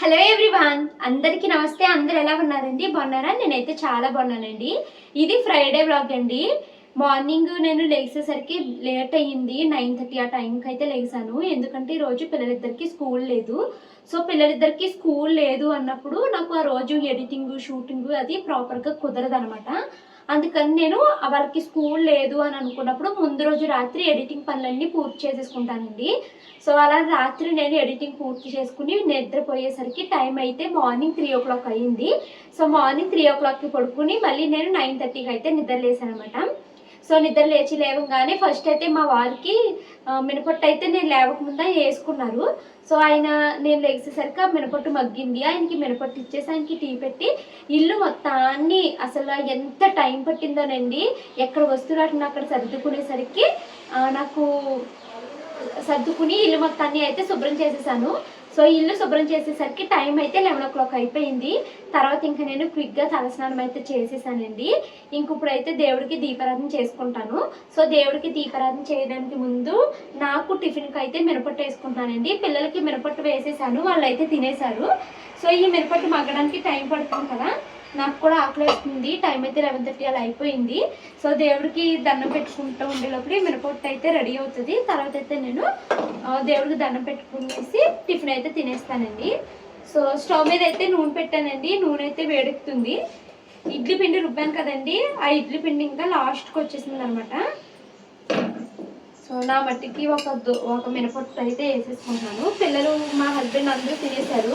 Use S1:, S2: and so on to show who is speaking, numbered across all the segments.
S1: Hello everyone అందరికీ నమస్తే. అందరు ఎలా ఉన్నారండి? బాగున్నారా? నేనైతే చాలా బాగున్నానండి. ఇది ఫ్రైడే బ్లాగ్ అండి. మార్నింగ్ నేను లేచేసరికి లేట్ అయ్యింది. నైన్ థర్టీ ఆ టైంకి అయితే లేచాను ఎందుకంటే ఈ రోజు పిల్లలిద్దరికి స్కూల్ లేదు. సో పిల్లలిద్దరికి స్కూల్ లేదు అన్నప్పుడు నాకు ఆ రోజు ఎడిటింగ్ షూటింగ్ అది ప్రాపర్గా కుదరదు అనమాట అందుకని నేను వాళ్ళకి స్కూల్ లేదు అని అనుకున్నప్పుడు ముందు రోజు రాత్రి ఎడిటింగ్ పనులన్నీ పూర్తి చేసేసుకుంటానండి. సో అలా రాత్రి నేను ఎడిటింగ్ పూర్తి చేసుకుని నిద్రపోయేసరికి టైం అయితే మార్నింగ్ త్రీ ఓ క్లాక్ అయ్యింది సో మార్నింగ్ త్రీ ఓ క్లాక్కి పడుకుని మళ్ళీ నేను నైన్ థర్టీకి అయితే నిద్రలేసాను అనమాట సో నిద్ర లేచి లేవగానే ఫస్ట్ అయితే మా వారికి మినపొట్టు అయితే నేను లేవకముందా వేసుకున్నారు. సో ఆయన నేను లేచేసరికి ఆ మినపొట్టు మగ్గింది. ఆయనకి మినపొట్టు ఇచ్చేసి ఆయనకి టీ పెట్టి ఇల్లు మొత్తాన్ని అసలు ఎంత టైం పట్టిందోనండి. ఎక్కడ వస్తువులు అక్కడ సర్దుకునేసరికి నాకు సర్దుకుని ఇల్లు మొత్తాన్ని అయితే శుభ్రం చేసేసాను. సో ఇల్లు శుభ్రం చేసేసరికి టైం అయితే లెవెన్ ఓ క్లాక్ అయిపోయింది. తర్వాత ఇంకా నేను క్విక్గా తలస్నానం అయితే చేసేసానండి. ఇంక ఇప్పుడైతే దేవుడికి దీపారాధన చేసుకుంటాను. సో దేవుడికి దీపారాధన చేయడానికి ముందు నాకు టిఫిన్కి అయితే మినపట్టు వేసుకుంటానండి పిల్లలకి మినపట్టు వేసేసాను వాళ్ళు అయితే తినేశారు. సో ఈ మినపట్టు మగ్గడానికి టైం పడుతుంది కదా. నాకు కూడా ఆకలి వేస్తుంది. టైం అయితే లెవెన్ థర్టీ అలా అయిపోయింది. సో దేవుడికి దండం పెట్టుకుంటూ ఉండే లోపల అయితే రెడీ అవుతుంది. తర్వాత అయితే నేను దేవుడికి దండం పెట్టుకునేసి టిఫిన్ అయితే తినేస్తానండి. సో స్టవ్ మీద అయితే నూనె పెట్టానండి. నూనె అయితే వేడెక్కుతుంది. ఇడ్లీ పిండి రుబ్బాను కదండి. ఆ ఇడ్లీ పిండి ఇంకా లాస్ట్కి వచ్చేసింది అనమాట సో నా మట్టికి ఒక ఒక మినపొట్టు అయితే వేసేసుకుంటున్నాను. పిల్లలు మా హస్బెండ్ అందరూ తినేశారు.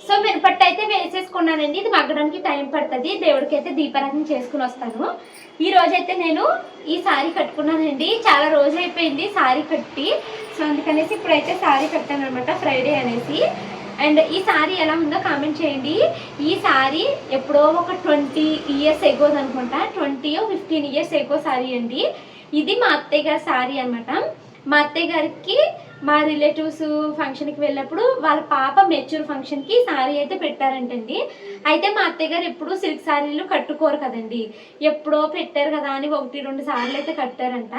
S1: సో మినపట్టు అయితే వేసేసుకున్నానండి ఇది మగ్గడానికి టైం పడుతుంది. దేవుడికి అయితే దీపారాధన చేసుకుని వస్తాను. ఈ రోజైతే నేను ఈ సారీ కట్టుకున్నానండి. చాలా రోజు అయిపోయింది సారీ కట్టి. సో అందుకనేసి ఇప్పుడైతే సారీ కట్టాను అనమాట ఫ్రైడే అనేసి. అండ్ ఈ సారీ ఎలా ఉందో కామెంట్ చేయండి. ఈ సారీ ఎప్పుడో ఒక ట్వంటీ ఇయర్స్ ఎగోది అనుకుంటా. Twenty fifteen years ago sorry అండి. ఇది మా అత్తయ్య గారి సారీ అనమాట మా అత్తయ్య గారికి మా రిలేటివ్స్ ఫంక్షన్కి వెళ్ళినప్పుడు వాళ్ళ పాప మెచ్యూర్ ఫంక్షన్కి శారీ అయితే పెట్టారంటండి. అయితే మా అత్తయ్య గారు ఎప్పుడు సిల్క్ సారీలు కట్టుకోరు కదండి. ఎప్పుడో పెట్టారు కదా అని ఒకటి రెండు సార్లు అయితే కట్టారంట.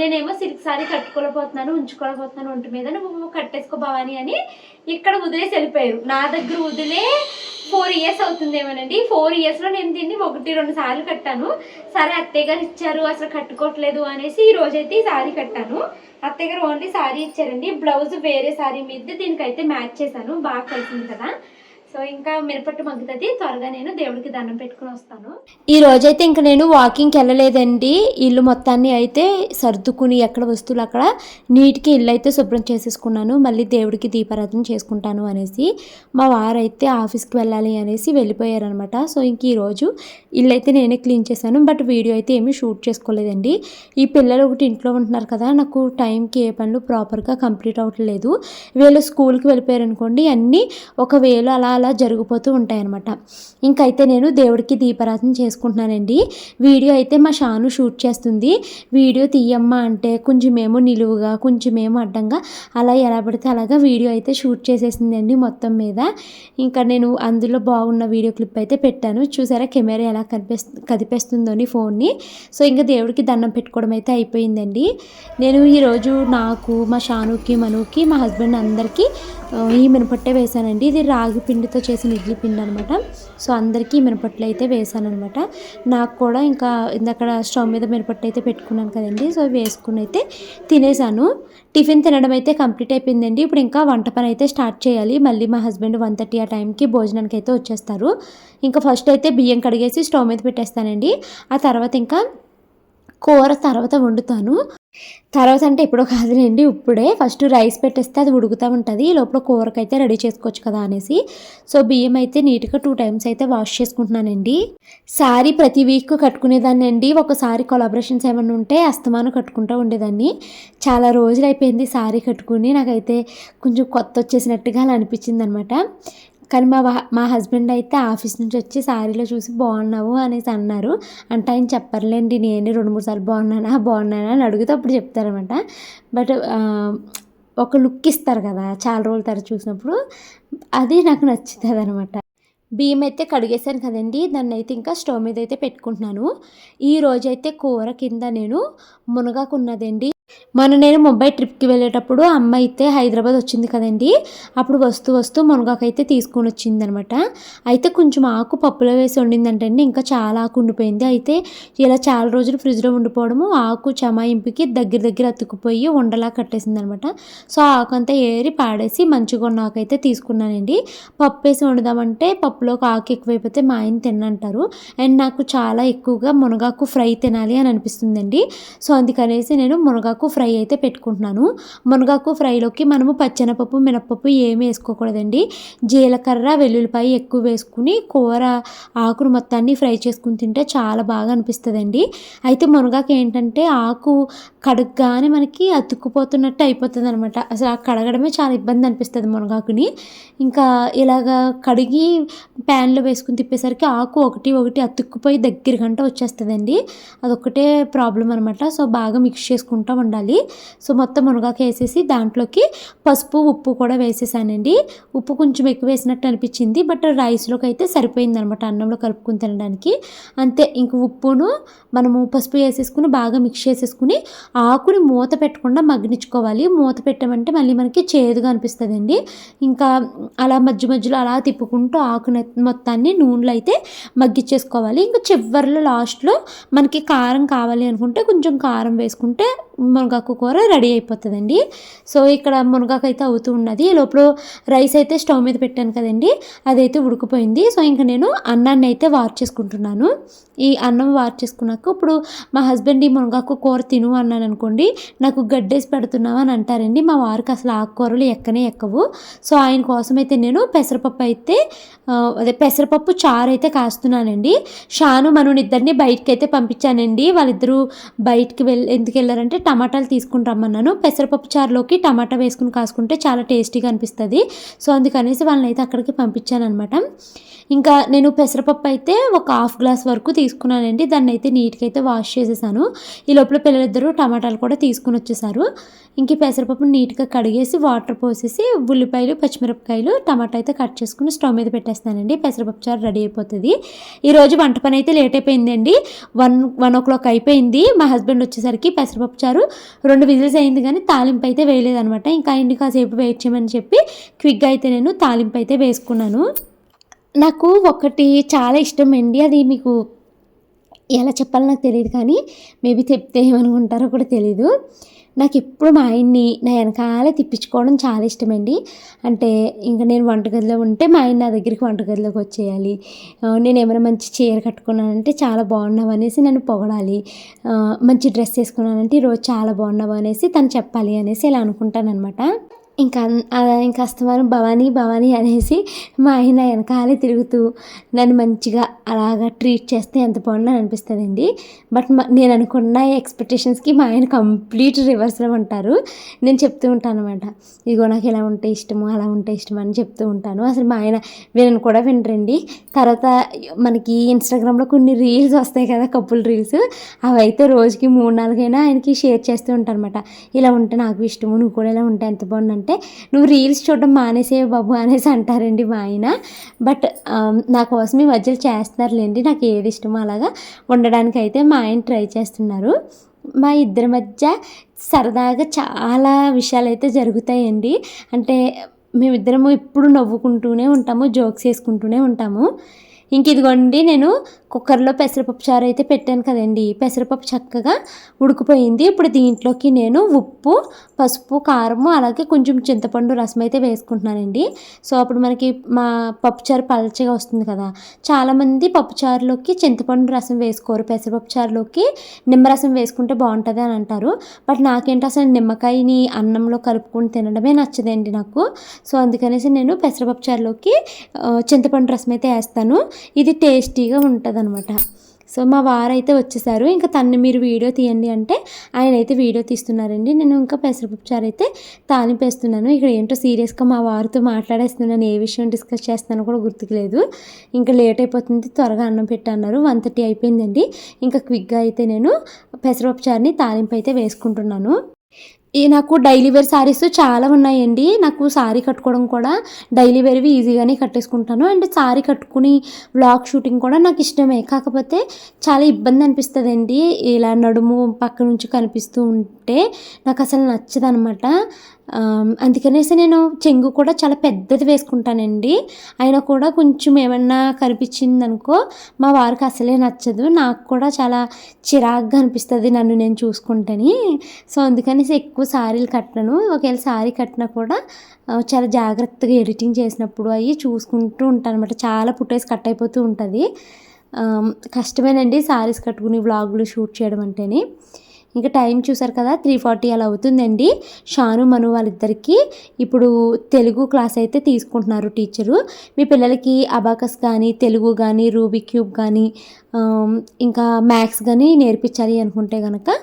S1: నేనేమో సిల్క్ సారీ కట్టుకోలేకపోతున్నాను ఉంచుకోలేకపోతున్నాను ఒంటి మీద నువ్వు కట్టేసుకో భవాని అని ఇక్కడ వదిలేసి వెళ్ళిపోయారు. నా దగ్గర వదిలే ఫోర్ ఇయర్స్ అవుతుందేమోనండి. ఫోర్ ఇయర్స్లో నేను దీన్ని ఒకటి రెండు సార్లు కట్టాను. సరే అత్తయ్య గారు ఇచ్చారు అసలు కట్టుకోవట్లేదు అనేసి ఈ రోజైతే ఈ సారీ కట్టాను. అత్తయ్య గారు ఓన్లీ సారీ ఇచ్చారండి. బ్లౌజ్ వేరే సారీ మీద దీనికైతే మ్యాచ్ చేశాను. బాగా కలిసింది కదా. సో ఇంకా మిరపట్టు మగ్గుతుంది. త్వరగా నేను దేవుడికి దండం పెట్టుకుని వస్తాను. ఈ రోజైతే ఇంకా నేను వాకింగ్కి వెళ్ళలేదండి. ఇల్లు మొత్తాన్ని అయితే సర్దుకుని ఎక్కడ వస్తువులు అక్కడ నీట్కి ఇల్లు అయితే శుభ్రం చేసేసుకున్నాను. మళ్ళీ దేవుడికి దీపారాధన చేసుకుంటాను అనేసి మా వారు అయితే ఆఫీస్కి వెళ్ళాలి అనేసి వెళ్ళిపోయారనమాట సో ఇంక ఈరోజు ఇల్లు అయితే నేనే క్లీన్ చేశాను. బట్ వీడియో అయితే ఏమీ షూట్ చేసుకోలేదండి. ఈ పిల్లలు ఒకటి ఇంట్లో ఉంటున్నారు కదా నాకు టైంకి ఏ పనులు ప్రాపర్గా కంప్లీట్ అవ్వట్లేదు. వీళ్ళు స్కూల్కి వెళ్ళిపోయారు అనుకోండి అన్నీ ఒక అలా అలా జరిగిపోతూ ఉంటాయన్నమాట. ఇంకైతే నేను దేవుడికి దీపారాధన చేసుకుంటున్నానండి. వీడియో అయితే మా షాను షూట్ చేస్తుంది. వీడియో తీయమ్మా అంటే కొంచెమేమో నిలువుగా కొంచెమేమో అడ్డంగా అలా ఎలా పడితే అలాగా వీడియో అయితే షూట్ చేసేసిందండి మొత్తం మీద. ఇంకా నేను అందులో బాగున్న వీడియో క్లిప్ అయితే పెట్టాను. చూసారా కెమెరా ఎలా కనిపిస్తు కదిపేస్తుందో అని ఫోన్ని. సో ఇంకా దేవుడికి దండం పెట్టుకోవడం అయితే అయిపోయిందండి. నేను ఈరోజు నాకు మా షానుకి మనుకి మా హస్బెండ్ అందరికీ ఈ మినపట్టే వేసానండి. ఇది రాగి పిండితో చేసిన ఇడ్లీ పిండి అనమాట సో అందరికీ మినపట్లు అయితే వేసాను అనమాట నాకు కూడా ఇంకా ఇందక్కడ స్టవ్ మీద మినపట్లు అయితే పెట్టుకున్నాను కదండి. సో వేసుకుని అయితే తినేసాను. టిఫిన్ తినడం అయితే కంప్లీట్ అయిపోయిందండి. ఇప్పుడు ఇంకా వంట పని అయితే స్టార్ట్ చేయాలి. మళ్ళీ మా హస్బెండ్ వన్ థర్టీ ఆ టైంకి భోజనానికి అయితే వచ్చేస్తారు. ఇంకా ఫస్ట్ అయితే బియ్యం కడిగేసి స్టవ్ మీద పెట్టేస్తానండి. ఆ తర్వాత ఇంకా కూర తర్వాత వండుతాను. తర్వాత అంటే ఎప్పుడో కాదులేండి ఇప్పుడే. ఫస్ట్ రైస్ పెట్టేస్తే అది ఉడుకుతూ ఉంటుంది. ఈ లోపల కూరకైతే రెడీ చేసుకోవచ్చు కదా అనేసి. సో బియ్యం అయితే నీట్గా టూ టైమ్స్ అయితే వాష్ చేసుకుంటున్నానండి. సారీ ప్రతి వీక్ కట్టుకునేదాన్ని అండి. ఒకసారి కొలాబరేషన్స్ ఏమైనా ఉంటే అస్తమానం కట్టుకుంటూ ఉండేదాన్ని. చాలా రోజులు అయిపోయింది సారీ కట్టుకుని. నాకైతే కొంచెం కొత్త వచ్చేసినట్టుగా అలా అనిపించింది అనమాట కానీ మా మా హస్బెండ్ అయితే ఆఫీస్ నుంచి వచ్చి సారీలో చూసి బాగున్నావు అనేసి అన్నారు. అంటే ఆయన చెప్పర్లేండి నేను రెండు మూడు సార్లు బాగున్నానా బాగున్నానా అని అడిగితే అప్పుడు చెప్తారనమాట బట్ ఒక లుక్ ఇస్తారు కదా చాలా రోజుల తర్వాత చూసినప్పుడు అది నాకు నచ్చుతుంది అనమాట బియ్యం అయితే కడిగేశాను కదండి దాన్ని అయితే ఇంకా స్టవ్ మీద అయితే పెట్టుకుంటున్నాను. ఈ రోజైతే కూర కింద నేను మునగాకు ఉన్నదండి. మొన్న నేను ముంబై ట్రిప్కి వెళ్ళేటప్పుడు అమ్మ అయితే హైదరాబాద్ వచ్చింది కదండి. అప్పుడు వస్తూ వస్తూ మునగాకైతే తీసుకొని వచ్చింది అనమాట అయితే కొంచెం ఆకు పప్పులో వేసి వండిందంటండి. ఇంకా చాలా ఆకు ఉండిపోయింది. అయితే ఇలా చాలా రోజులు ఫ్రిడ్జ్లో ఉండిపోవడము ఆకు చమాయింపుకి దగ్గర దగ్గర అతుక్కుపోయి ఉండలా కట్టేసింది అనమాట సో ఆకు అంతా ఏరి పాడేసి మంచిగా ఉన్న ఆకు అయితే తీసుకున్నానండి. పప్పు వేసి వండుదామంటే పప్పులోకి ఆకు ఎక్కువైపోతే మా ఆయన తిన్నంటారు. అండ్ నాకు చాలా ఎక్కువగా మునగాకు ఫ్రై తినాలి అని అనిపిస్తుందండి. సో అందుకనేసి నేను మునగాకు ఫ్రై అయితే పెట్టుకుంటున్నాను. మునగాకు ఫ్రైలోకి మనము పచ్చెనపప్పు మినపప్పు ఏమీ వేసుకోకూడదండి. జీలకర్ర వెల్లుల్లిపాయ ఎక్కువ వేసుకుని కూర ఆకును మొత్తాన్ని ఫ్రై చేసుకుని తింటే చాలా బాగా అనిపిస్తుందండి. అయితే మునగాకు ఏంటంటే ఆకు కడగగానే మనకి అతుక్కుపోతున్నట్టు అయిపోతుంది అనమాట అసలు ఆ కడగడమే చాలా ఇబ్బంది అనిపిస్తుంది మునగాకుని. ఇంకా ఇలాగా కడిగి ప్యాన్లో వేసుకుని తిప్పేసరికి ఆకు ఒకటి ఒకటి అతుక్కుపోయి దగ్గర గంట వచ్చేస్తుందండి. అదొక్కటే ప్రాబ్లం అనమాట సో బాగా మిక్స్ చేసుకుంటాం ఉండాలి. సో మొత్తం మునగాకు వేసేసి దాంట్లోకి పసుపు ఉప్పు కూడా వేసేసానండి. ఉప్పు కొంచెం ఎక్కువ వేసినట్టు అనిపించింది. బట్ రైస్లోకి అయితే సరిపోయింది అనమాట అన్నంలో కలుపుకొని తినడానికి. అంతే ఇంక ఉప్పును మనము పసుపు వేసేసుకుని బాగా మిక్స్ చేసేసుకుని ఆకుని మూత పెట్టకుండా మగ్గనిచ్చుకోవాలి మూత పెట్టామంటే మళ్ళీ మనకి చేదుగా అనిపిస్తుందండి. ఇంకా అలా మధ్య మధ్యలో అలా తిప్పుకుంటూ ఆకు మొత్తాన్ని నూనెలో అయితే మగ్గిచ్చేసుకోవాలి. ఇంకా చివరిలో లాస్ట్లో మనకి కారం కావాలి అనుకుంటే కొంచెం కారం వేసుకుంటే మునగాకు కూర రెడీ అయిపోతుందండి. సో ఇక్కడ మునగాకు అయితే అవుతూ ఉన్నది. లోపల రైస్ అయితే స్టవ్ మీద పెట్టాను కదండి. అదైతే ఉడికిపోయింది. సో ఇంకా నేను అన్నాన్ని అయితే వార్ చేసుకుంటున్నాను ఈ అన్నం వార్ చేసుకున్నాక ఇప్పుడు మా హస్బెండ్ ఈ మునగాకు కూర తిను అన్నాను అనుకోండి నాకు గడ్డేసి పెడుతున్నావు అని అంటారండి. మా వారికి అసలు ఆకుకూరలు ఎక్కనే ఎక్కవు. సో ఆయన కోసం అయితే నేను పెసరపప్పు అయితే అదే పెసరపప్పు చారు అయితే కాస్తున్నానండి. షాను మనని ఇద్దరిని బయటకి అయితే పంపించానండి. వాళ్ళిద్దరూ బయటికి వెళ్ళి ఎందుకు వెళ్ళారంటే టమాటాలు తీసుకుని రమ్మన్నాను. పెసరపప్పు చారులోకి టమాటా వేసుకుని కాసుకుంటే చాలా టేస్టీగా అనిపిస్తుంది. సో అందుకనేసి వాళ్ళని అయితే అక్కడికి పంపించాను అనమాట ఇంకా నేను పెసరపప్పు అయితే ఒక హాఫ్ గ్లాస్ వరకు తీసుకున్నానండి. దాన్ని అయితే నీట్గా అయితే వాష్ చేసేసాను. ఈ లోపల పిల్లలిద్దరూ టమాటాలు కూడా తీసుకుని వచ్చేసారు. ఇంక పెసరపప్పు నీట్గా కడిగేసి వాటర్ పోసేసి ఉల్లిపాయలు పచ్చిమిరపకాయలు టమాటా అయితే కట్ చేసుకుని స్టవ్ మీద పెట్టేస్తానండి. పెసరపప్పు చారు రెడీ అయిపోతుంది. ఈరోజు వంట పని అయితే లేట్ అయిపోయిందండి. వన్ వన్ ఓ క్లాక్ అయిపోయింది. మా హస్బెండ్ వచ్చేసరికి పెసరపప్పు చారు రెండు విజిల్స్ అయింది కానీ తాలింపు అయితే వేయలేదనమాట. ఇంకా ఇంటి కాసేపు వెయిట్ చేయమని చెప్పి క్విక్గా అయితే నేను తాలింపు అయితే వేసుకున్నాను. నాకు ఒకటి చాలా ఇష్టం అండి అది మీకు ఎలా చెప్పాలో నాకు తెలియదు కానీ మేబీ చెప్తే ఏమనుకుంటారో కూడా తెలీదు. నాకు ఎప్పుడు మా ఆయన్ని నా వెనకాల తిప్పించుకోవడం చాలా ఇష్టమండి. అంటే ఇంకా నేను వంటగదిలో ఉంటే మా ఆయన నా దగ్గరికి వంటగదిలోకి వచ్చేయాలి. నేను ఏమైనా మంచి చీర కట్టుకున్నానంటే చాలా బాగున్నావు అనేసి నన్ను పొగడాలి. మంచి డ్రెస్ వేసుకున్నానంటే ఈరోజు చాలా బాగున్నావు అనేసి తను చెప్పాలి అనేసి ఇలా అనుకుంటానమాట ఇంకా ఇంకా అస్తమానం భవానీ భవానీ అనేసి మా ఆయన వెనకాలే తిరుగుతూ నన్ను మంచిగా అలాగా ట్రీట్ చేస్తే ఎంత బాగుందని అనిపిస్తుందండి. బట్ నేను అనుకున్న ఎక్స్పెక్టేషన్స్కి మా ఆయన కంప్లీట్ రివర్స్లో ఉంటారు. నేను చెప్తూ ఉంటాను అనమాట ఇగో నాకు ఇలా ఉంటే ఇష్టము అలా ఉంటే ఇష్టం అని చెప్తూ ఉంటాను. అసలు మా ఆయన వినను కూడా వినరండి. తర్వాత మనకి ఇన్స్టాగ్రామ్లో కొన్ని రీల్స్ వస్తాయి కదా కపుల్ రీల్స్ అవి అయితే రోజుకి మూడు నాలుగైనా ఆయనకి షేర్ చేస్తూ ఉంటాను అనమాట ఇలా ఉంటే నాకు ఇష్టము నువ్వు కూడా ఇలా ఉంటే ఎంత అంటే నువ్వు రీల్స్ చూడడం మానేసే బాబు అనేసి అంటారండి మా ఆయన. బట్ నా కోసం ఈ మధ్యలో చేస్తున్నారులేండి నాకు ఏది ఇష్టమో అలాగా ఉండడానికి అయితే మా ఆయన ట్రై చేస్తున్నారు. మా ఇద్దరి మధ్య సరదాగా చాలా విషయాలు అయితే జరుగుతాయండి. అంటే మేమిద్దరము ఎప్పుడు నవ్వుకుంటూనే ఉంటాము జోక్స్ వేసుకుంటూనే ఉంటాము. ఇంక ఇదిగోండి నేను కుక్కర్లో పెసరపప్పు చారు అయితే పెట్టాను కదండి. పెసరపప్పు చక్కగా ఉడికిపోయింది. ఇప్పుడు దీంట్లోకి నేను ఉప్పు పసుపు కారము అలాగే కొంచెం చింతపండు రసం అయితే వేసుకుంటున్నానండి. సో అప్పుడు మనకి మా పప్పుచారు పలచగా వస్తుంది కదా. చాలామంది పప్పుచారులోకి చింతపండు రసం వేసుకోరు. పెసరపప్పు చారులోకి నిమ్మరసం వేసుకుంటే బాగుంటుంది అని అంటారు. బట్ నాకేంటి అసలు నిమ్మకాయని అన్నంలో కలుపుకొని తినడమే నచ్చదండి నాకు. సో అందుకనేసి నేను పెసరపప్పు చారులోకి చింతపండు రసం అయితే వేస్తాను. ఇది టేస్టీగా ఉంటుంది అనమాట సో మా వారైతే వచ్చేసారు. ఇంకా తను మీరు వీడియో తీయండి అంటే ఆయన అయితే వీడియో తీస్తున్నారండి. నేను ఇంకా పెసరపప్పు చారు అయితే తాలింపు వేస్తున్నాను ఇక్కడ ఏంటో సీరియస్గా మా వారితో మాట్లాడేస్తున్నాను. ఏ విషయం డిస్కస్ చేస్తానో కూడా గుర్తుకులేదు. ఇంకా లేట్ అయిపోతుంది. త్వరగా అన్నం పెట్టన్నారు. వన్ థర్టీ అయిపోయిందండి. ఇంకా క్విక్గా అయితే నేను పెసరపప్పు చారుని తాలింపు అయితే వేసుకుంటున్నాను. నాకు డైలీ వేర్ శారీస్ చాలా ఉన్నాయండి. నాకు శారీ కట్టుకోవడం కూడా డైలీ వేర్వి ఈజీగానే కట్టేసుకుంటాను. అండ్ శారీ కట్టుకుని వ్లాగ్ షూటింగ్ కూడా నాకు ఇష్టమే. కాకపోతే చాలా ఇబ్బంది అనిపిస్తుంది అండి ఇలా నడుము పక్క నుంచి కనిపిస్తూ ఉంటే నాకు అసలు నచ్చదనమాట. అందుకనేసి నేను చెంగు కూడా చాలా పెద్దది వేసుకుంటానండి. అయినా కూడా కొంచెం ఏమన్నా కనిపించింది అనుకో మా వారికి అసలే నచ్చదు. నాకు కూడా చాలా చిరాగ్గా అనిపిస్తుంది నన్ను నేను చూసుకుంటేని. సో అందుకనేసి ఎక్కువ శారీలు కట్టను. ఒకవేళ శారీ కట్టినా కూడా చాలా జాగ్రత్తగా ఎడిటింగ్ చేసినప్పుడు అవి చూసుకుంటూ ఉంటాను అనమాట చాలా ఫుటేజ్ కట్ అయిపోతూ ఉంటుంది. కష్టమేనండి శారీస్ కట్టుకుని వ్లాగులు షూట్ చేయడం అంటేనే. ఇంకా టైం చూసారు కదా త్రీ ఫార్టీ అలా అవుతుందండి. షాను మను వాళ్ళిద్దరికీ ఇప్పుడు తెలుగు క్లాస్ అయితే తీసుకుంటున్నారు టీచరు. మీ పిల్లలకి అబాకస్ కానీ తెలుగు కానీ రూబీ క్యూబ్ కానీ ఇంకా మ్యాథ్స్ కానీ నేర్పించాలి అనుకుంటే కనుక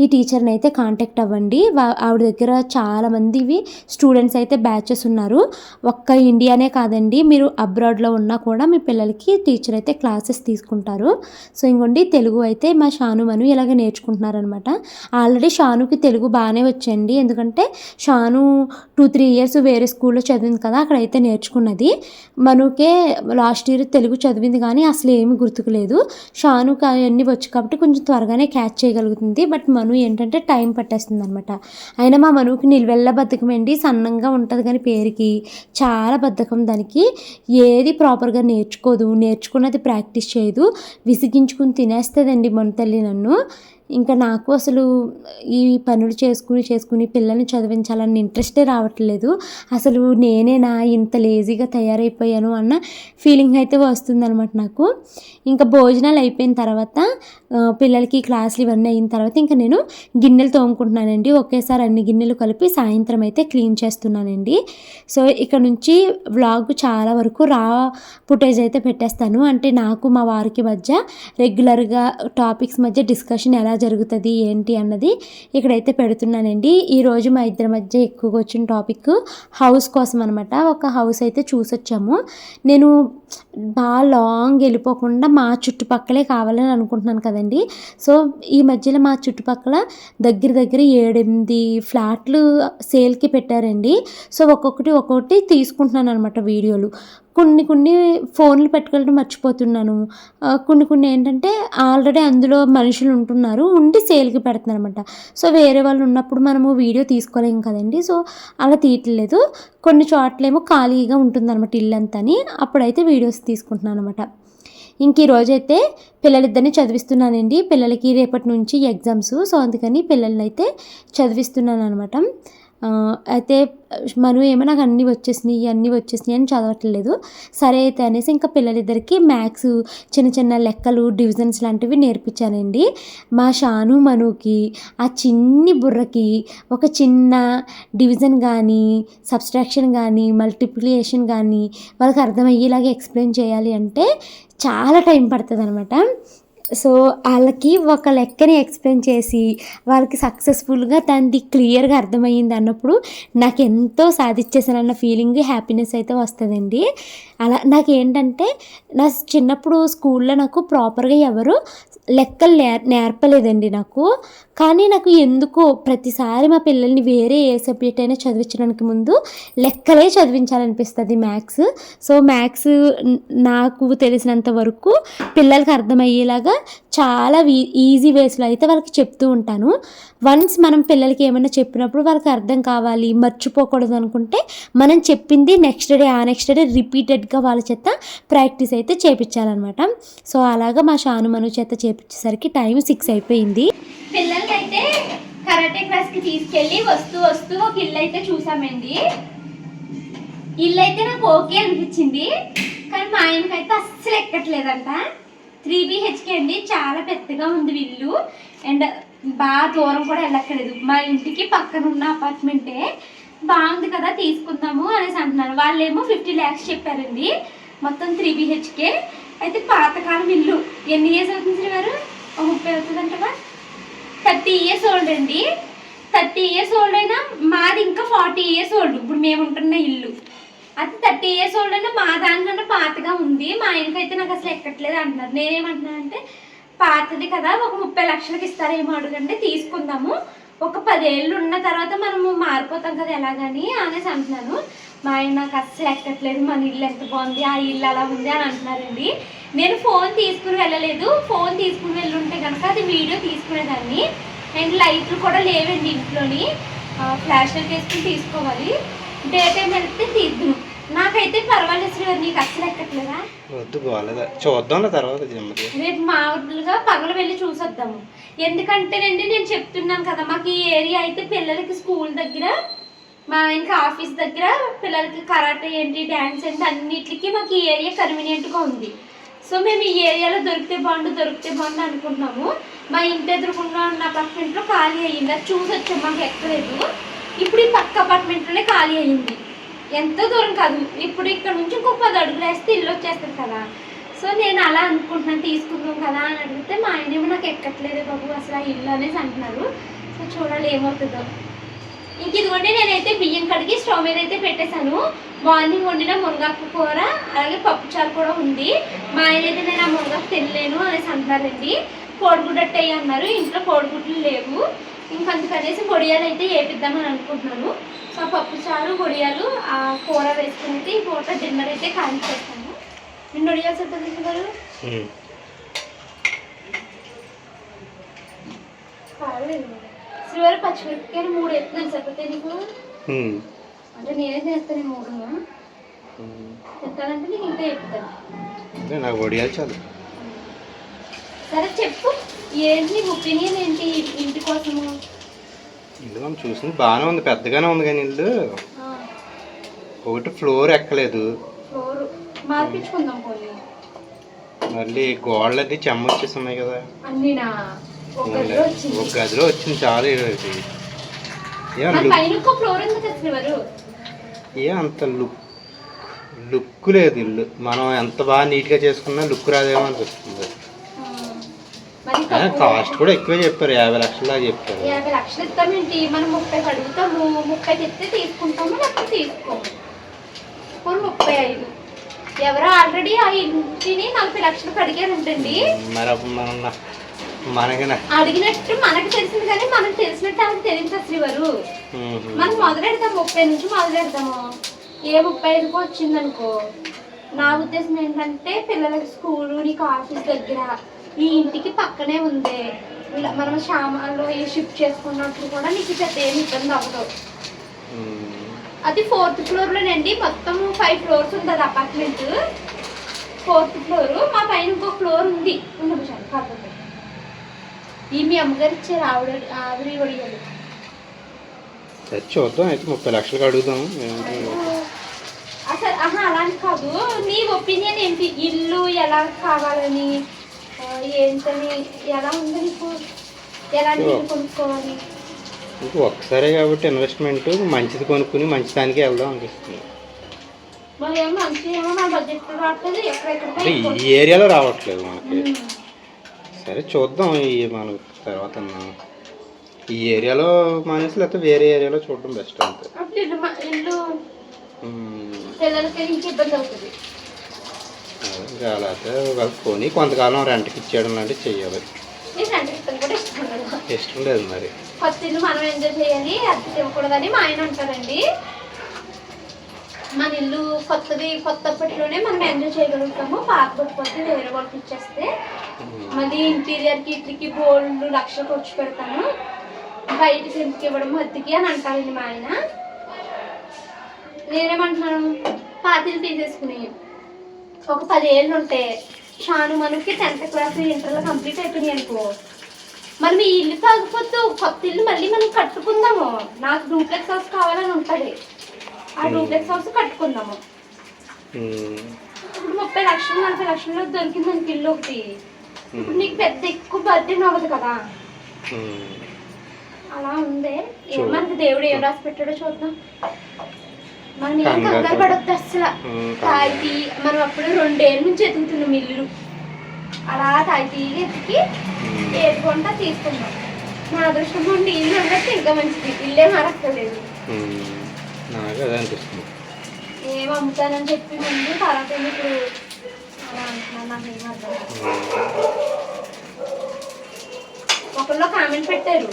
S1: ఈ టీచర్ని అయితే కాంటాక్ట్ అవ్వండి. వా- ఆవిడ దగ్గర చాలామంది స్టూడెంట్స్ అయితే బ్యాచెస్ ఉన్నారు. ఒక్క ఇండియానే కాదండి మీరు అబ్రాడ్లో ఉన్నా కూడా మీ పిల్లలకి టీచర్ అయితే క్లాసెస్ తీసుకుంటారు. సో ఇంకోండి తెలుగు అయితే మా షాను మను ఇలాగ నేర్చుకుంటున్నారనమాట. ఆల్రెడీ షానుకి తెలుగు బాగానే వచ్చండి ఎందుకంటే షాను టూ త్రీ ఇయర్స్ వేరే స్కూల్లో చదివింది కదా అక్కడైతే నేర్చుకున్నది. మనకే లాస్ట్ ఇయర్ తెలుగు చదివింది కానీ అసలు ఏమీ గుర్తుకులేదు. షానుకి అవన్నీ వచ్చు కాబట్టి కొంచెం త్వరగానే క్యాచ్ చేయగలుగుతుంది. బట్ మను ఏంటంటే టైం పట్టేస్తుంది అనమాట అయినా మా మనుకి నిల్వెళ్ళ బద్ధకం అండి సన్నంగా ఉంటుంది కానీ పేరుకి చాలా బద్ధకం దానికి. ఏది ప్రాపర్గా నేర్చుకోదు. నేర్చుకున్నది ప్రాక్టీస్ చేయదు. విసిగించుకుని తినేస్తుందండి మన తల్లి నన్ను. ఇంకా నాకు అసలు ఈ పనులు చేసుకుని చేసుకుని పిల్లల్ని చదివించాలన్న ఇంట్రెస్టే రావట్లేదు. అసలు నేనేనా ఇంత లేజీగా తయారైపోయాను అన్న ఫీలింగ్ అయితే వస్తుందన్నమాట నాకు. ఇంకా భోజనాలు అయిపోయిన తర్వాత పిల్లలకి క్లాసులు ఇవన్నీ అయిన తర్వాత ఇంకా నేను గిన్నెలు తోముకుంటున్నానండి. ఒకేసారి అన్ని గిన్నెలు కలిపి సాయంత్రం అయితే క్లీన్ చేస్తున్నానండి. సో ఇక్కడ నుంచి వ్లాగ్ చాలా వరకు రా ఫుటేజ్ అయితే పెట్టేస్తాను. అంటే నాకు మా వారికి మధ్య రెగ్యులర్గా టాపిక్స్ మధ్య డిస్కషన్ ఎలా జరుగుతుంది ఏంటి అన్నది ఇక్కడైతే పెడుతున్నానండి. ఈరోజు మా ఇద్దరి మధ్య ఎక్కువగా వచ్చిన టాపిక్ హౌస్ కోసం అనమాట ఒక హౌస్ అయితే చూసొచ్చాము. నేను బాగా లాంగ్ వెళ్ళిపోకుండా మా చుట్టుపక్కలే కావాలని అనుకుంటున్నాను కదండి. సో ఈ మధ్యలో మా చుట్టుపక్కల దగ్గర దగ్గర ఏడెనిమిది ఫ్లాట్లు సేల్కి పెట్టారండి. సో ఒక్కొక్కటి ఒక్కొక్కటి తీసుకుంటున్నాను అనమాట వీడియోలు. కొన్ని కొన్ని ఫోన్లు పెట్టుకోవడం మర్చిపోతున్నాను. కొన్ని కొన్ని ఏంటంటే ఆల్రెడీ అందులో మనుషులు ఉంటున్నారు ఉండి సేల్కి పెడుతున్నారు అనమాట సో వేరే వాళ్ళు ఉన్నప్పుడు మనము వీడియో తీసుకోలేము కదండి. సో అలా తీయట్లేదు. కొన్ని చోట్లేమో ఖాళీగా ఉంటుందన్నమాట ఇల్లంతని. అప్పుడైతే వీడియోస్ తీసుకుంటున్నాను అనమాట ఇంక ఈరోజైతే పిల్లలిద్దరిని చదివిస్తున్నానండి. పిల్లలకి రేపటి నుంచి ఎగ్జామ్స్. సో అందుకని పిల్లల్ని అయితే చదివిస్తున్నాను అనమాట అయితే మనం ఏమో నాకు అన్నీ వచ్చేసినాయి అన్నీ వచ్చేసినాయి అని చదవట్లేదు. సరే అయితే అనేసి ఇంకా పిల్లలిద్దరికి మ్యాథ్స్ చిన్న చిన్న లెక్కలు డివిజన్స్ లాంటివి నేర్పించానండి. మా షాను మనుకి ఆ చిన్ని బుర్రకి ఒక చిన్న డివిజన్ కానీ సబ్స్ట్రాక్షన్ కానీ మల్టిప్లికేషన్ కానీ వాళ్ళకి అర్థమయ్యేలాగా ఎక్స్ప్లెయిన్ చేయాలి అంటే చాలా టైం పడుతుంది అనమాట సో వాళ్ళకి ఒక లెక్కని ఎక్స్ప్లెయిన్ చేసి వాళ్ళకి సక్సెస్ఫుల్గా దాన్ని క్లియర్గా అర్థమయ్యింది అన్నప్పుడు నాకు ఎంతో సాధించేసానన్న ఫీలింగ్ హ్యాపీనెస్ అయితే వస్తుందండి. అలా నాకు ఏంటంటే నా చిన్నప్పుడు స్కూల్లో నాకు ప్రాపర్గా ఎవరు లెక్కలు నేర్ నేర్పలేదండి నాకు. కానీ నాకు ఎందుకో ప్రతిసారి మా పిల్లల్ని వేరే ఏ సబ్జెక్ట్ అయినా చదివించడానికి ముందు లెక్కలే చదివించాలనిపిస్తుంది మ్యాథ్స్. సో మ్యాథ్స్ నాకు తెలిసినంత వరకు పిల్లలకి అర్థమయ్యేలాగా
S2: చాలా వీ- ఈజీ వేస్లో అయితే వాళ్ళకి చెప్తూ ఉంటాను. వన్స్ మనం పిల్లలకి ఏమైనా చెప్పినప్పుడు వాళ్ళకి అర్థం కావాలి మర్చిపోకూడదు అనుకుంటే మనం చెప్పింది నెక్స్ట్ డే ఆ నెక్స్ట్ డే రిపీటెడ్గా వాళ్ళ చేత ప్రాక్టీస్ అయితే చేపించాలన్నమాట. సో అలాగా మా షాను మను చేత చేపించేసరికి టైం సిక్స్ అయిపోయింది.
S1: పిల్లలకైతే కరాటే క్లాస్కి తీసుకెళ్ళి వస్తూ వస్తూ ఒక ఇల్లు అయితే చూసామండి. ఇల్లు అయితే నాకు ఓకే అనిపించింది. కానీ మా ఆయనకైతే అస్సలు ఎక్కట్లేదంట. త్రీ బిహెచ్కే అండి. చాలా పెద్దగా ఉంది ఇల్లు. అండ్ బాగా దూరం కూడా వెళ్ళక్కర్లేదు. మా ఇంటికి పక్కన ఉన్న అపార్ట్మెంటే. బాగుంది కదా తీసుకుందాము అనేసి అంటున్నాను వాళ్ళేమో ఫిఫ్టీ ల్యాక్స్ చెప్పారండి. మొత్తం త్రీ బిహెచ్కే. అయితే పాతకాలం ఇల్లు. ఎన్ని ఇయర్స్ అవుతుంది వారు ఒక ముప్పై అవుతుందంటగా థర్టీ ఇయర్స్ ఓల్డ్ అండి. థర్టీ ఇయర్స్ ఓల్డ్ అయినా మాది ఇంకా ఫార్టీ ఇయర్స్ ఓల్డ్ ఇప్పుడు మేము ఉంటున్న ఇల్లు. అది థర్టీ ఇయర్స్ ఓల్డ్ అంటే మా దానికన్నా పాతగా ఉంది. మా ఆయనకైతే నాకు అసలు ఎక్కట్లేదు అంటున్నారు. నేనేమంటున్నానంటే పాతది కదా ఒక ముప్పై లక్షలకి ఇస్తారేమో అడగండి తీసుకుందాము. ఒక పదేళ్ళు ఉన్న తర్వాత మనము మారిపోతాం కదా ఎలాగని అనేసి అంటున్నాను. మా ఆయన నాకు అస్సలు ఎక్కట్లేదు మన ఇల్లు ఎంత బాగుంది ఆ ఇల్లు అలా ఉంది అని అంటున్నారండి. నేను ఫోన్ తీసుకుని వెళ్ళలేదు. ఫోన్ తీసుకుని వెళ్ళుంటే కనుక అది వీడియో తీసుకునేదాన్ని. అండ్ లైట్లు కూడా లేవండి ఇంట్లోని. ఫ్లాష్ లైట్ వేసుకుని తీసుకోవాలి. డే టైం వెళ్తే తీద్దును. నాకైతే పర్వాలేదు శ్రీవారు నీకు అస్సలు ఎక్కట్లేదా?
S3: వద్దు బాగాలేదా చూద్దాంలే తర్వాత నెమ్మది
S1: రేపు మామూలుగా పగలు వెళ్ళి చూసొద్దాము. ఎందుకంటేనండి నేను చెప్తున్నాను కదా మాకు ఈ ఏరియా అయితే పిల్లలకి స్కూల్ దగ్గర మా ఆయనకి ఆఫీస్ దగ్గర పిల్లలకి కరాటే ఏంటి డ్యాన్స్ ఏంటి అన్నిటికీ మాకు ఈ ఏరియా కన్వీనియంట్గా ఉంది. సో మేము ఈ ఏరియాలో దొరికితే బాగుండు దొరికితే బాగుండు అనుకుంటున్నాము మా ఇంటి ఎదురుకుండా ఉన్న అపార్ట్మెంట్లో ఖాళీ అయ్యింది. అది చూసి వచ్చాం మాకు ఎక్కలేదు. ఇప్పుడు ఈ పక్క అపార్ట్మెంట్లోనే ఖాళీ అయ్యింది. ఎంతో దూరం కాదు. ఇప్పుడు ఇక్కడ నుంచి ఇంకో పది అడుగులు వేస్తే ఇల్లు వచ్చేస్తుంది కదా. సో నేను అలా అనుకుంటున్నాను తీసుకుందాం కదా అని అడిగితే మా ఆయన ఏమో నాకు ఎక్కట్లేదు బాబు అసలు ఆ ఇల్లు అనేసి అంటున్నారు. సో చూడాలి ఏమవుతుందో. ఇంక ఇదిగోండి నేనైతే బియ్యం కడిగి స్టవ్ మీద అయితే పెట్టేశాను. మార్నింగ్ వండిన మునగాకు కూర అలాగే పప్పుచారు కూడా ఉంది. మా ఆయన అయితే నేను ఆ మునగాకు తినలేను అనేసి అంటున్నారండి. కోడిగుడ్డట్టు అయ్యి అన్నారు. ఇంట్లో కోడిగుడ్లు లేవు. ఇంకందుకనేసి పొడియాలు అయితే వేపిద్దామని అనుకుంటున్నాను. సో పప్పుచారు గొడియాలు ఆ కూర అయితే ఈ పూట డిన్నర్ అయితే ఖాళీ చేస్తాను నిన్న వడియాల్సి ఉంటుంది గారు. శ్రీవారి పచ్చిమిరపకాయలు మూడు ఎత్తున్నాను సరిపోతే నీకు. అంటే నేనే చేస్తాను మూడు.
S3: ఉమ్.
S1: తింటానంటే నీకు ఇంకా చెప్తాను
S3: నాకు వడియాలు చాలు.
S1: సరే చెప్పు. ఏంటి నీ ఒపీనియన్ ఏంటి ఇంటి కోసము?
S3: ఇల్లు మనం చూసింది బాగానే ఉంది పెద్దగానే ఉంది కానీ ఇల్లు. ఒకటి ఫ్లోర్ ఎక్కలేదు. మళ్ళీ గోడలు అది చెమ్మ వచ్చేసి ఉన్నాయి కదా
S1: ఒక గదిలో వచ్చింది.
S3: చాలా ఇది ఏ అంత లుక్ లుక్ లేదు ఇల్లు. మనం ఎంత బాగా నీట్గా చేసుకున్నా లుక్ రాదేమో అనిపిస్తుంది. కాస్ట్ కూడా ఎక్కువే చెప్పారు యాభై లక్షల దాకా చెప్పారు.
S1: యాభై లక్షలు ఇస్తామేంటి మనం ముప్పై అడుగుతాము ముప్పై తెస్తే తీసుకుంటాము లేకపోతే తీసుకోము. ముప్పై ఐదు. ఎవరో ఆల్రెడీ ఆ ఇంటిని నలభై లక్షలకు అడిగారంటండి
S3: మరి మనం మనకి
S1: అడిగినట్టు మనకు తెలిసింది కానీ మనకు తెలిసినట్టు ఆమెకు తెలియదు అసలు వారు. మనం మొదలెడతాం ముప్పై నుంచి మొదలెడతాము ఏ ముప్పై ఐదుకో వచ్చిందనుకో నా ఉద్దేశం ఏంటంటే పిల్లలకి స్కూలు నీకు ఆఫీస్ దగ్గర ఈ ఇంటికి పక్కనే ఉంది. ఇలా మనం సామాన్లు ఏ షిఫ్ట్ చేసుకున్నప్పుడు కూడా నీకు పెద్ద ఏమి ఇబ్బంది అవ్వదు. అది ఫోర్త్ ఫ్లోర్లోనండి. మొత్తం ఫైవ్ ఫ్లోర్స్ ఉంటుంది అపార్ట్మెంట్. Fourth floor. మా పైన ఇంకో ఫ్లోర్ ఉంది. కాకపోతే. ఈ మీ అమ్మగారు ఇచ్చారు ఆవిడ ఆవిడ వడియాలు
S3: సరే చూద్దాం. అయితే ముప్పై లక్షలకు అడుగుదాం.
S1: అసలు కాదు. నీ ఒపీనియన్ ఏంటి? ఇల్లు ఎలా కావాలని? ఏంటని ఎలా ఉంది నీకు? ఎలాంటి ఇల్లు కొనుక్కోవాలి?
S3: ఇంక ఒక్కసారే కాబట్టి ఇన్వెస్ట్మెంట్ మంచిది కొనుక్కుని మంచి దానికి వెళ్దాం అనిపిస్తుంది ఈ ఏరియాలో రావట్లేదు మనకి. సరే చూద్దాం ఈ మన తర్వాత ఈ ఏరియాలో మానేసి లేకపోతే వేరే ఏరియాలో చూడడం బెస్ట్ అంతే. లేకపోతే వాళ్ళకి కొని కొంతకాలం రెంట్కి ఇచ్చేయడం లాంటివి చెయ్యాలి.
S1: ఇష్టం లేదు
S3: మరి.
S1: మనం ఎంజాయ్ చేయాలి అద్దెకి ఇవ్వకూడదని మా ఆయన అంటారండి మన ఇల్లు కొత్తది కొత్తప్పట్లోనే మనం ఎంజాయ్ చేయగలుగుతాము. పాత పడిపోతే వేరే వాళ్ళకి ఇచ్చేస్తే. మళ్ళీ ఇంటీరియర్కి ఇట్లకి బోల్డ్ లక్షలు ఖర్చు పెడతాను. బయటికి ఎందుకు ఇవ్వడం హద్దుకి అని అంటారండి మా ఆయన. నేనేమంటున్నాను? పాతిలు తీసేసుకుని. ఒక పది ఏళ్ళు ఉంటే షాను మనకి టెన్త్ క్లాస్ ఇంటర్లో కంప్లీట్ అయిపోయినాయి అనుకో. మనం ఈ ఇల్లు కాకపోతే కొత్త ఇల్లు మళ్ళీ మనం కట్టుకుందాము. నాకు డూప్లెక్స్ హౌస్ కావాలని ఉంటుంది. ఆ డూప్లెక్స్ హౌస్ కట్టుకుందాము. ఇప్పుడు ముప్పై లక్షలు నలభై లక్షల్లో దొరికింది మనకి ఇల్లు ఒకటి. ఇప్పుడు నీకు పెద్ద ఎక్కువ బర్త్డే అవ్వదు కదా. అలా ఉంది. మనకి దేవుడు ఏం రాసి పెట్టాడో చూద్దాం. మనం ఏం
S3: కంగారు
S1: పడొద్దు అసలు తాయితీ మనం అప్పుడు రెండేళ్ళ నుంచి ఎదుగుతున్నాం ఇల్లు అలా తాయితీగా ఎతికి
S3: ఉమ్.
S1: ఏడుకుంటా తీసుకున్నాం. నా అదృష్టం ఉండి ఇల్లు ఉండొచ్చు ఇంకా మంచిది. ఇల్లే మరక్కలేదు
S3: ఉమ్. నాకు అదే అనిపిస్తుంది.
S1: ఏం అమ్ముతానని చెప్పి ముందు తర్వాత ఇప్పుడు అలా అంటున్నాను నాకేం అర్థం కాదు. ఒకళ్ళు కామెంట్ పెట్టారు.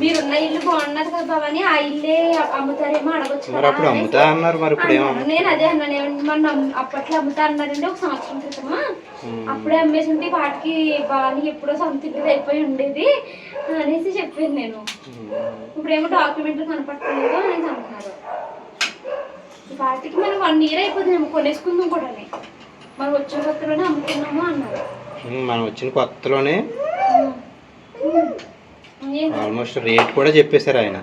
S1: మీరున్న ఇల్లు బాగున్నది కదా బాబని ఆ ఇల్లే అమ్ముతారేమో అడగొచ్చు
S3: మరి అప్పుడు అమ్ముతా అన్నారు మరి ఇప్పుడు ఏమో.
S1: నేను అదే అన్నాను అమ్- అప్పట్లో అమ్ముతా అన్నారండి ఒక సంవత్సరం క్రితమా. అప్పుడే అమ్మేసి ఉంటే వాటికి బాగా ఎప్పుడో సొంత ఇల్లు అయిపోయి ఉండేది. అనేసి చెప్పాను నేను. ఇప్పుడేమో డాక్యుమెంట్లు కనపడలేదు అనేసి అంటున్నారు. వాటికి మనం వన్ ఇయర్ అయిపోతుంది కొనేసుకుందాం కూడా మనం వచ్చిన కొత్తలోనే అమ్ముకున్నాము అన్నారు.
S3: మనం వచ్చిన కొత్తలోనే. ఆల్మోస్ట్ రేట్ కూడా చెప్పేశారు ఆయన.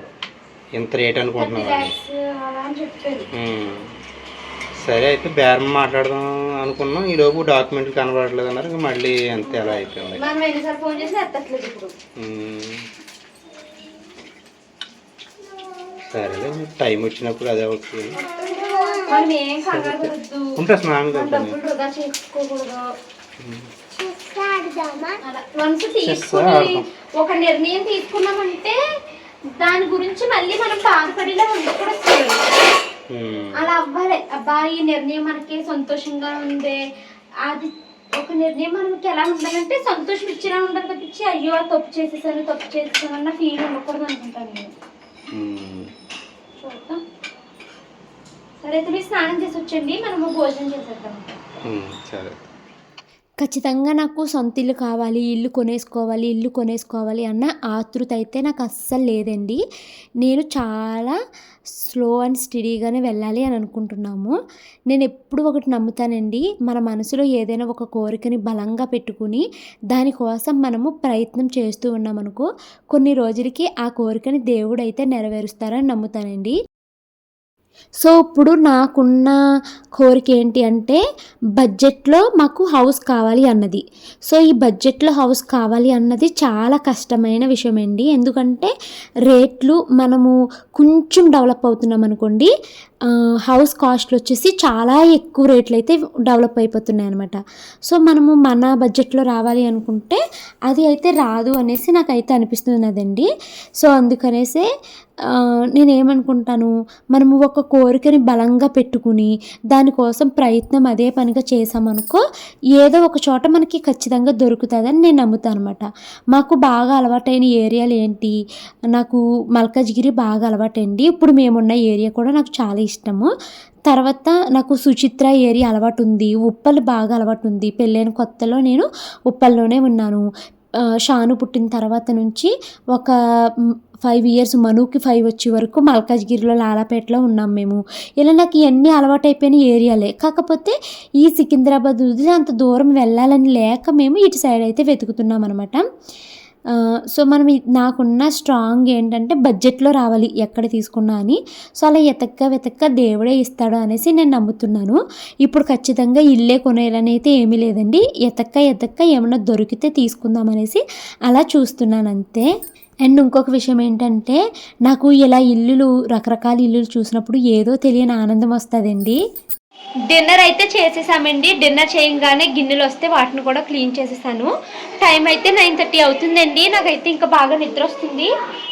S3: ఇంత రేట్
S1: థర్టీ
S3: అనుకుంటున్నాం అని.
S1: ల్యాక్స్ అలా అని చెప్పారు
S3: ఉమ్. సరే అయితే బేరం మాట్లాడదాం అనుకున్నాం. ఈ లోపు డాక్యుమెంట్లు కనబడట్లేదు అన్నారు. ఇంకా మళ్ళీ అంతే అలా అయిపోయింది. సరేలే టైం వచ్చినప్పుడు అదే అవుతుంది ఉంటా స్నానం
S1: వన్స్ తీసుకుని. ఒక నిర్ణయం తీసుకున్నామంటే దాని గురించి మళ్ళీ మనం బాధపడేలా ఉండకూడదు. అలా అవ్వాలి అబ్బా ఈ నిర్ణయం మనకి సంతోషంగా ఉంది అది ఒక నిర్ణయం మనకి ఎలా ఉండాలంటే సంతోషం ఇచ్చేలా ఉండాలి తప్పించి అయ్యో ఆ తప్పు చేసేసాను తప్పు చేసేసాను అన్న ఫీల్ ఉండకూడదు అనుకుంటాను నేను. చూద్దాం సరే అయితే మీరు స్నానం చేసి వచ్చండి మనము భోజనం చేసేద్దాం.
S3: సరే
S2: ఖచ్చితంగా నాకు సొంత ఇల్లు కావాలి ఇల్లు కొనేసుకోవాలి ఇల్లు కొనేసుకోవాలి అన్న ఆతృత అయితే నాకు అస్సలు లేదండి. నేను చాలా స్లో అండ్ స్టడీగానే వెళ్ళాలి అని అనుకుంటున్నాము. నేను ఎప్పుడు ఒకటి నమ్ముతానండి మన మనసులో ఏదైనా ఒక కోరికని బలంగా పెట్టుకుని దానికోసం మనము ప్రయత్నం చేస్తూ ఉన్నామనుకో కొన్ని రోజులకి ఆ కోరికని దేవుడు అయితే నెరవేరుస్తారని నమ్ముతానండి. సో ఇప్పుడు నాకున్న కోరిక ఏంటి అంటే బడ్జెట్లో మాకు హౌస్ కావాలి అన్నది. సో ఈ బడ్జెట్లో హౌస్ కావాలి అన్నది చాలా కష్టమైన విషయం అండి ఎందుకంటే రేట్లు మనము కొంచెం డెవలప్ అవుతున్నాం అనుకోండి హౌస్ కాస్ట్లు వచ్చేసి చాలా ఎక్కువ రేట్లు అయితే డెవలప్ అయిపోతున్నాయి అనమాట సో మనము మన బడ్జెట్లో రావాలి అనుకుంటే అది అయితే రాదు అనేసి నాకైతే అనిపిస్తున్నదండి. సో అందుకనేసే నేనేమనుకుంటాను? మనము ఒక కోరికని బలంగా పెట్టుకుని దానికోసం ప్రయత్నం అదే పనిగా చేసామనుకో ఏదో ఒక చోట మనకి ఖచ్చితంగా దొరుకుతుందని నేను నమ్ముతాను అనమాట మాకు బాగా అలవాటైన ఏరియాలు ఏంటి? నాకు మల్కాజ్గిరి బాగా అలవాటండి. ఇప్పుడు మేమున్న ఏరియా కూడా నాకు చాలా ఇష్టము. తర్వాత నాకు సుచిత్ర ఏరియా అలవాటు ఉంది ఉప్పలు బాగా అలవాటు ఉంది పెళ్ళైన కొత్తలో నేను ఉప్పల్లోనే ఉన్నాను. షాను పుట్టిన తర్వాత నుంచి ఒక ఫైవ్ ఇయర్స్ మనుకి ఫైవ్ వచ్చే వరకు మల్కాజ్గిరిలో లాలాపేటలో ఉన్నాం మేము. ఇలా నాకు ఇవన్నీ అలవాటు అయిపోయిన ఏరియాలే. కాకపోతే ఈ సికింద్రాబాద్ వదిలి అంత దూరం వెళ్ళాలని లేక మేము ఇటు సైడ్ అయితే వెతుకుతున్నాం అనమాట సో మనం నాకున్న స్ట్రాంగ్ ఏంటంటే బడ్జెట్లో రావాలి ఎక్కడ తీసుకున్నా అని. సో అలా ఎతక్క వెతక్క దేవుడే ఇస్తాడు అనేసి నేను నమ్ముతున్నాను. ఇప్పుడు ఖచ్చితంగా ఇల్లే కొనేయాలని అయితే ఏమీ లేదండి. ఎతక్క ఎతక్క ఏమైనా దొరికితే తీసుకుందాం అనేసి అలా చూస్తున్నాను అంతే. అండ్ ఇంకొక విషయం ఏంటంటే నాకు ఇలా ఇల్లులు రకరకాల ఇల్లులు చూసినప్పుడు ఏదో తెలియని ఆనందం వస్తుందండి.
S1: డిన్నర్ అయితే చేసేసామండి. డిన్నర్ చేయగానే గిన్నెలు వస్తే వాటిని కూడా క్లీన్ చేసేసాను. టైం అయితే నైన్ థర్టీ అవుతుందండి. నాకైతే ఇంకా బాగా నిద్ర వస్తుంది.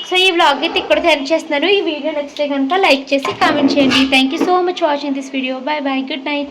S1: సో ఈ వ్లాగ్ అయితే ఇక్కడ సెండ్ చేస్తున్నాను. ఈ వీడియో నచ్చితే కనుక లైక్ చేసి కామెంట్ చేయండి. Thank you so much watching this video bye bye good night